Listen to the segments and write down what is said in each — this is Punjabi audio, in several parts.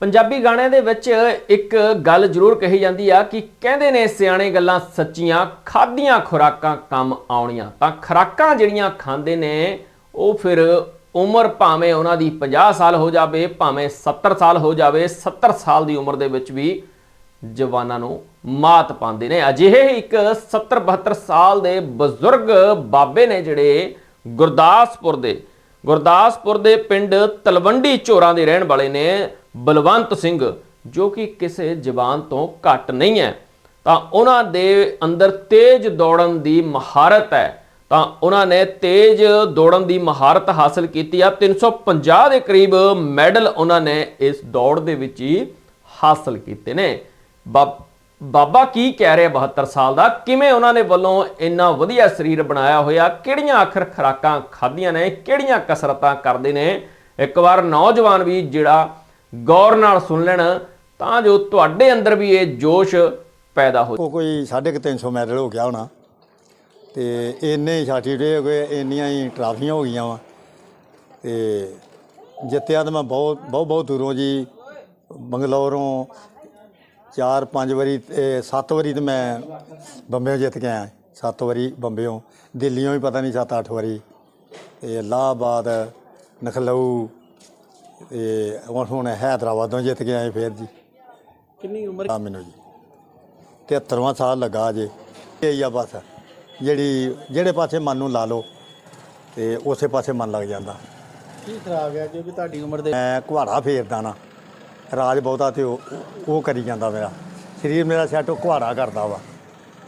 ਪੰਜਾਬੀ ਗਾਣਿਆਂ ਦੇ ਵਿੱਚ ਇੱਕ ਗੱਲ ਜ਼ਰੂਰ ਕਹੀ ਜਾਂਦੀ ਆ ਕਿ ਕਹਿੰਦੇ ਨੇ ਸਿਆਣੇ ਗੱਲਾਂ ਸੱਚੀਆਂ ਖਾਦੀਆਂ ਖੁਰਾਕਾਂ ਕੰਮ ਆਉਣੀਆਂ। ਤਾਂ ਖੁਰਾਕਾਂ ਜਿਹੜੀਆਂ ਖਾਂਦੇ ਨੇ, ਉਹ ਫਿਰ ਉਮਰ ਭਾਵੇਂ ਉਹਨਾਂ ਦੀ 50 ਸਾਲ ਹੋ ਜਾਵੇ, ਭਾਵੇਂ 70 ਸਾਲ ਹੋ ਜਾਵੇ 70 ਸਾਲ ਦੀ ਉਮਰ ਦੇ ਵਿੱਚ ਵੀ ਜਵਾਨਾਂ ਨੂੰ ਮਾਤ ਪਾਉਂਦੇ ਨੇ। ਅਜਿਹੇ ਇੱਕ 70 72 ਸਾਲ ਦੇ ਬਜ਼ੁਰਗ ਬਾਬੇ ਨੇ ਜਿਹੜੇ ਗੁਰਦਾਸਪੁਰ ਦੇ ਗੁਰਦਾਸਪੁਰ ਦੇ ਪਿੰਡ ਤਲਵੰਡੀ ਚੋਰਾਂ ਦੇ ਰਹਿਣ ਵਾਲੇ ਨੇ। ਬਲਵੰਤ ਸਿੰਘ, ਜੋ ਕਿ ਕਿਸੇ ਜ਼ਬਾਨ ਤੋਂ ਘੱਟ ਨਹੀਂ ਹੈ, ਤਾਂ ਉਹਨਾਂ ਦੇ ਅੰਦਰ ਤੇਜ਼ ਦੌੜਨ ਦੀ ਮਹਾਰਤ ਹੈ। ਤਾਂ ਉਹਨਾਂ ਨੇ ਤੇਜ਼ ਦੌੜਨ ਦੀ ਮਹਾਰਤ ਹਾਸਲ ਕੀਤੀ ਆ। 350 ਦੇ ਕਰੀਬ ਮੈਡਲ ਉਹਨਾਂ ਨੇ ਇਸ ਦੌੜ ਦੇ ਵਿੱਚ ਹੀ ਹਾਸਲ ਕੀਤੇ ਨੇ। ਬਾ- ਬਾਬਾ ਕੀ ਕਹਿ ਰਿਹਾ 72 ਸਾਲ ਦਾ? ਕਿਵੇਂ ਉਹਨਾਂ ਨੇ ਵੱਲੋਂ ਇੰਨਾ ਵਧੀਆ ਸਰੀਰ ਬਣਾਇਆ ਹੋਇਆ? ਕਿਹੜੀਆਂ ਆਖਰ ਖਰਾਕਾਂ ਖਾਧੀਆਂ ਨੇ? ਕਿਹੜੀਆਂ ਕਸਰਤਾਂ ਕਰਦੇ ਨੇ? ਇੱਕ ਵਾਰ ਨੌਜਵਾਨ ਵੀ ਜਿਹੜਾ ਗੌਰ ਨਾਲ ਸੁਣ ਲੈਣ, ਤਾਂ ਜੋ ਤੁਹਾਡੇ ਅੰਦਰ ਵੀ ਇਹ ਜੋਸ਼ ਪੈਦਾ ਹੋ ਉਹ ਕੋਈ 350 ਮੈਡਲ ਹੋ ਗਿਆ ਹੋਣਾ, ਤੇ ਇੰਨੇ ਸਰਟੀਫਿਕੇਟ ਹੋ ਗਏ, ਇੰਨੀਆਂ ਹੀ ਟਰਾਫੀਆਂ ਹੋ ਗਈਆਂ ਵਾ। ਤੇ ਜਿੱਤਿਆ ਤਾਂ ਮੈਂ ਬਹੁਤ ਬਹੁਤ ਬਹੁਤ ਦੂਰੋਂ ਜੀ ਬੰਗਲੌਰੋਂ ਚਾਰ ਪੰਜ ਵਾਰੀ, ਤੇ ਸੱਤ ਵਾਰੀ ਤੇ ਮੈਂ ਬੰਬੇ ਜਿੱਤ ਕੇ ਆਇਆ, ਸੱਤ ਵਾਰੀ ਬੰਬਿਓਂ ਦਿੱਲੀੋਂ ਵੀ ਪਤਾ ਨਹੀਂ ਸੱਤ ਅੱਠ ਵਾਰੀ। ਤੇ ਇਲਾਹਾਬਾਦ, ਨਖਲਊ ਤੇ ਹੁਣ ਹੁਣ ਹੈਦਰਾਬਾਦੋਂ ਜਿੱਤ ਕੇ ਆਏ ਫੇਰ ਜੀ। ਕਿੰਨੀ ਉਮਰ? ਆ ਮੈਨੂੰ ਜੀ। 73ਵਾਂ ਸਾਲ ਲੱਗਾ ਜੇ ਇਹ ਆ ਬਸ। ਜਿਹੜੀ ਜਿਹੜੇ ਪਾਸੇ ਮਨ ਨੂੰ ਲਾ ਲਓ ਤੇ ਉਸੇ ਪਾਸੇ ਮਨ ਲੱਗ ਜਾਂਦਾ। ਕੀ ਖਰਾਬ ਹੈ ਕਿਉਂਕਿ ਤੁਹਾਡੀ ਉਮਰ ਦੇ ਮੈਂ ਕੁਹਾੜਾ ਫੇਰਦਾ ਨਾ। ਰਾਜ ਬਹੁਤਾ ਤੇ ਉਹ ਉਹ ਕਰੀ ਜਾਂਦਾ ਮੇਰਾ। ਸਰੀਰ ਮੇਰਾ ਸੈੱਟ ਉਹ ਕੁਹਾੜਾ ਕਰਦਾ ਵਾ।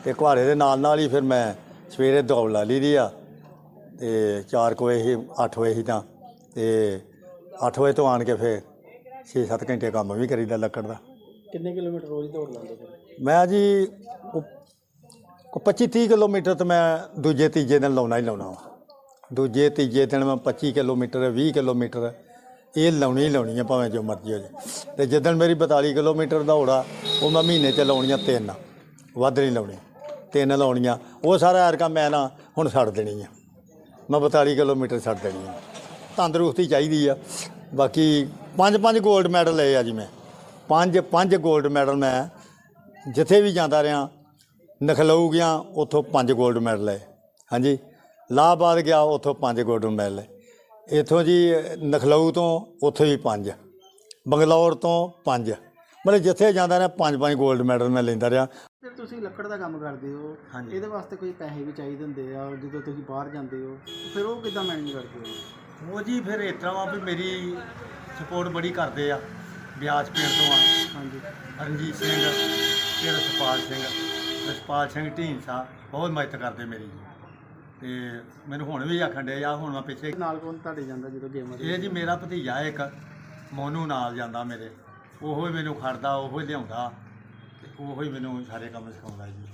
ਤੇ ਕੁਹਾੜੇ ਦੇ ਨਾਲ ਨਾਲ ਹੀ ਫਿਰ ਮੈਂ ਸਵੇਰੇ ਦੌੜ ਲਾ ਲਈ ਦੀ ਆ। ਤੇ 4 ਵਜੇ ਹੀ 8 ਵਜੇ ਹੀ ਤਾਂ। ਤੇ 8 ਵਜੇ ਤੋਂ ਆਣ ਕੇ ਫਿਰ 6-7 ਘੰਟੇ ਕੰਮ ਵੀ ਕਰੀਦਾ ਲੱਕੜ ਦਾ। ਕਿੰਨੇ ਕਿਲੋਮੀਟਰ ਰੋਜ਼ ਦੌੜ ਲਾਉਂਦੇ ਮੈਂ ਜੀ 25 30 ਕਿਲੋਮੀਟਰ ਤੇ ਮੈਂ ਦੂਜੇ ਤੀਜੇ ਦਿਨ ਲਾਉਣਾ ਹੀ ਲਾਉਣਾ ਦੂਜੇ ਤੀਜੇ ਦਿਨ ਮੈਂ 25 ਕਿਲੋਮੀਟਰ 20 ਕਿਲੋਮੀਟਰ ਇਹ ਲਾਉਣੀ ਹੀ ਲਾਉਣੀ ਆ ਭਾਵੇਂ ਜੋ ਮਰਜ਼ੀ ਹੋ ਜਾਏ। ਤੇ ਜਿੱਦਣ ਮੇਰੀ 42 ਕਿਲੋਮੀਟਰ ਦੌੜਾ ਉਹ ਮੈਂ ਮਹੀਨੇ ਚ ਲਾਉਣੀਆਂ ਤਿੰਨ। ਵੱਧ ਨਹੀਂ ਲਾਉਣੀ। ਤਿੰਨ ਲਾਉਣੀਆਂ। ਉਹ ਸਾਰਾ ਐਰਕਾ ਮੈਂ ਨਾ ਹੁਣ ਛੱਡ ਦੇਣੀ ਆ। ਮੈਂ 42 ਕਿਲੋਮੀਟਰ ਛੱਡ ਦੇਣੀ ਆ। ਤੰਦਰੁਸਤੀ ਚਾਹੀਦੀ ਆ। ਬਾਕੀ ਪੰਜ ਪੰਜ 골ਡ ਮੈਡਲ ਲਏ ਆ ਜੀ ਮੈਂ। ਪੰਜ ਪੰਜ 골ਡ ਮੈਡਲ ਮੈਂ ਜਿੱਥੇ ਵੀ ਜਾਂਦਾ ਰਿਹਾ ਨਖਲਊ ਗਿਆ ਉੱਥੋਂ ਪੰਜ 골ਡ ਮੈਡਲ ਲਏ। ਹਾਂਜੀ ਲਾਹਬਾਦ ਗਿਆ ਉੱਥੋਂ ਪੰਜ 골ਡ ਮੈਡਲ ਲਏ। ਇੱਥੋਂ ਜੀ ਨਖਲਊ ਤੋਂ ਉੱਥੇ ਵੀ ਪੰਜ ਬੰਗਲੌਰ ਤੋਂ ਪੰਜ। ਮਤਲਬ ਜਿੱਥੇ ਜਾਂਦਾ ਰਿਹਾ ਪੰਜ ਪੰਜ 골ਡ ਮੈਡਲ ਮੈਂ ਲੈਂਦਾ ਰਿਹਾ। ਫਿਰ ਤੁਸੀਂ ਲੱਕੜ ਦਾ ਕੰਮ ਕਰਦੇ ਹੋ। ਇਹਦੇ ਵਾਸਤੇ ਕੋਈ ਪੈਸੇ ਵੀ ਚਾਹੀਦੇ ਹੁੰਦੇ ਆ ਜਦੋਂ ਤੁਸੀਂ ਬਾਹਰ ਜਾਂਦੇ ਹੋ। ਫਿਰ ਉਹ ਕਿੱਦਾਂ ਮੈਨੇਜ ਕਰਦੇ ਹੋ? ਉਹ ਜੀ ਫਿਰ ਇਸ ਤਰ੍ਹਾਂ ਵਾ ਵੀ ਮੇਰੀ ਸਪੋਰਟ ਬੜੀ ਕਰਦੇ ਆ ਬਿਆਜ ਪਿੰਡ ਤੋਂ ਆ। ਹਾਂਜੀ। ਰਣਜੀਤ ਸਿੰਘ ਤੇ ਰਸਪਾਲ ਸਿੰਘ। ਰਸਪਾਲ ਸਿੰਘ ਢੀਂਸਾ ਬਹੁਤ ਮਦਦ ਕਰਦੇ ਮੇਰੀ ਤੇ ਮੈਨੂੰ ਹੁਣ ਵੀ ਆਖਣ ਡੇ ਆ ਹੁਣ ਮੈਂ ਪਿੱਛੇ ਨਾਲ ਕੌਣ ਤੁਹਾਡੇ ਜਾਂਦਾ ਜਦੋਂ ਗੇਮ ਇਹ ਜੀ ਮੇਰਾ ਭਤੀਜਾ ਇੱਕ ਮੋਨੂ ਨਾਲ ਜਾਂਦਾ ਮੇਰੇ। ਉਹੋ ਹੀ ਮੈਨੂੰ ਖੜਦਾ ਉਹੋ ਹੀ ਲਿਆਉਂਦਾ ਤੇ ਉਹੋ ਹੀ ਮੈਨੂੰ ਸਾਰੇ ਕੰਮ ਸਿਖਾਉਂਦਾ ਜੀ।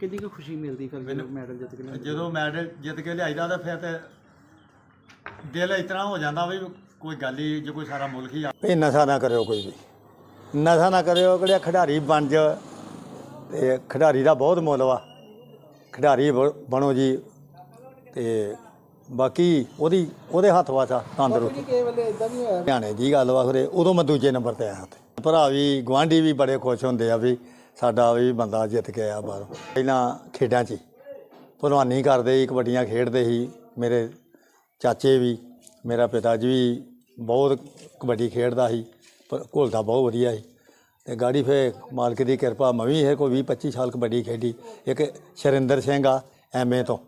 ਕਿੰਨੀ ਕੁ ਖੁਸ਼ੀ ਮਿਲਦੀ ਫਿਰ ਜਦੋਂ ਮੈਡਲ ਜਿੱਤ ਕੇ ਲਿਆਉਂਦੇ? ਜਦੋਂ ਮੈਡਲ ਜਿੱਤ ਕੇ ਲਿਆਈਦਾ ਤਾਂ ਫਿਰ ਤੇ ਦਿਲ ਇਸ ਤਰ੍ਹਾਂ ਹੋ ਜਾਂਦਾ ਵੀ ਕੋਈ ਗੱਲ ਹੀ ਜੇ ਕੋਈ ਸਾਰਾ ਮੁਲਕ ਹੀ ਆ ਇਹ ਨਸ਼ਾ ਨਾ ਕਰਿਓ ਕੋਈ ਵੀ। ਨਸ਼ਾ ਨਾ ਕਰਿਓ ਕਿਹੜਾ ਖਿਡਾਰੀ ਬਣ ਜਾ ਤੇ ਖਿਡਾਰੀ ਦਾ ਬਹੁਤ ਮੁੱਲ ਵਾ। ਖਿਡਾਰੀ ਬ- ਬਣੋ ਜੀ। ਤੇ ਬਾਕੀ ਉਹਦੀ ਉਹਦੇ ਹੱਥ ਵਾਸਾ ਤੰਦਰੁਸਤ। ਕਿਸੇ ਵੇਲੇ ਇਦਾਂ ਵੀ ਹੋਇਆ। ਹਰਿਆਣੇ ਦੀ ਗੱਲ ਵਾ ਖਰੇ ਉਦੋਂ ਮੈਂ ਦੂਜੇ ਨੰਬਰ ਤੇ ਆਇਆ ਤੇ ਭਰਾ ਵੀ ਗਵਾਂਢੀ ਵੀ ਬੜੇ ਖੁਸ਼ ਹੁੰਦੇ ਆ ਵੀ ਸਾਡਾ ਵੀ ਬੰਦਾ ਜਿੱਤ ਕੇ ਆਇਆ ਬਾਹਰੋਂ। ਪਹਿਲਾਂ ਖੇਡਾਂ 'ਚ ਹੀ। ਭਲਵਾਨੀ ਕਰਦੇ ਸੀ ਕਬੱਡੀਆਂ ਖੇਡਦੇ ਸੀ ਮੇਰੇ ਚਾਚੇ ਵੀ, ਮੇਰਾ ਪਿਤਾ ਜੀ ਵੀ ਬਹੁਤ ਕਬੱਡੀ ਖੇਡਦਾ ਸੀ, ਪਰ ਘੁਲਦਾ ਬਹੁਤ ਵਧੀਆ ਸੀ। ਤੇ ਗਾੜੀ ਫੇ ਮਾਲਕ ਦੀ ਕਿਰਪਾ, ਮੈਂ ਵੀ ਇਹ ਕੋਈ 20 25 ਸਾਲ ਕਬੱਡੀ ਖੇਡੀ। ਇੱਕ ਸ਼ਰਿੰਦਰ ਸਿੰਘ ਆ ਐਮਏ ਤੋਂ।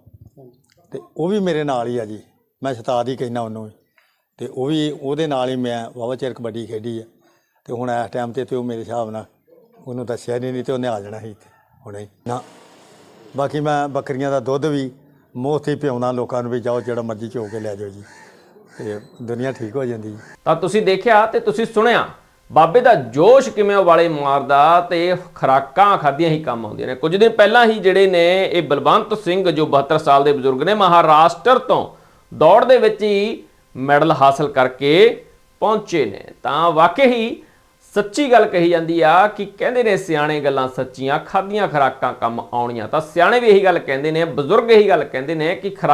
ਤੇ ਉਹ ਵੀ ਮੇਰੇ ਨਾਲ ਹੀ ਆ ਜੀ। ਮੈਂ ਸ਼ਤਾਦ ਹੀ ਕਹਿਣਾ ਉਹਨੂੰ ਵੀ। ਤੇ ਉਹ ਵੀ ਉਹਦੇ ਨਾਲ ਹੀ ਮੈਂ ਵਾਹਵਾ ਚਿਰ ਕਬੱਡੀ ਖੇਡੀ ਆ। ਤੇ ਹੁਣ ਇਸ ਟਾਈਮ ਤੇ ਤੇ ਉਹ ਮੇਰੇ ਹਿਸਾਬ ਨਾਲ ਉਹਨੂੰ ਦੱਸਿਆ ਨਹੀਂ ਨਹੀਂ ਤੇ ਉਹਨੇ ਆ ਜਾਣਾ ਸੀ ਇੱਥੇ ਹੁਣੇ ਨਾ, ਬਾਕੀ ਮੈਂ ਬੱਕਰੀਆਂ ਦਾ ਦੁੱਧ ਵੀ ਮੁਫਤ ਹੀ ਪਿਆਉਣਾ ਲੋਕਾਂ ਨੂੰ ਵੀ ਜਾਓ, ਜਿਹੜਾ ਮਰਜ਼ੀ ਚੋ ਕੇ ਲੈ ਜਾਓ ਜੀ। ਤੇ ਦੁਨੀਆ ਠੀਕ ਹੋ ਜਾਂਦੀ ਜੀ। ਤਾਂ ਤੁਸੀਂ ਦੇਖਿਆ ਤੇ ਤੁਸੀਂ ਸੁਣਿਆ, ਬਾਬੇ ਦਾ ਜੋਸ਼ ਕਿਵੇਂ ਵਾਲੇ ਮਾਰਦਾ ਤੇ ਖਰਾਕਾਂ ਖਾਦੀਆਂ ਹੀ ਕੰਮ ਆਉਂਦੀਆਂ ਨੇ। ਕੁਝ ਦਿਨ ਪਹਿਲਾਂ ਹੀ ਜਿਹੜੇ ਨੇ, ਇਹ ਬਲਵੰਤ ਸਿੰਘ ਜੋ 72 ਸਾਲ ਦੇ ਬਜ਼ੁਰਗ ਨੇ, ਮਹਾਰਾਸ਼ਟਰ ਤੋਂ ਦੌੜ ਦੇ ਵਿੱਚ ਹੀ ਮੈਡਲ ਹਾਸਲ ਕਰਕੇ ਪਹੁੰਚੇ ਨੇ। ਤਾਂ ਵਾਕਈ ਹੀ ਸੱਚੀ ਗੱਲ ਕਹੀ ਜਾਂਦੀ ਆ ਕਿ ਕਹਿੰਦੇ ਨੇ ਸਿਆਣੇ ਗੱਲਾਂ ਸੱਚੀਆਂ ਖਾਦੀਆਂ ਖਰਾਕਾਂ ਕੰਮ ਆਉਣੀਆਂ। ਤਾਂ ਸਿਆਣੇ ਵੀ ਇਹੀ ਗੱਲ ਕਹਿੰਦੇ ਨੇ, ਬਜ਼ੁਰਗ ਇਹੀ ਗੱਲ ਕਹਿੰਦੇ ਨੇ ਕਿ ਖੁਰਾ-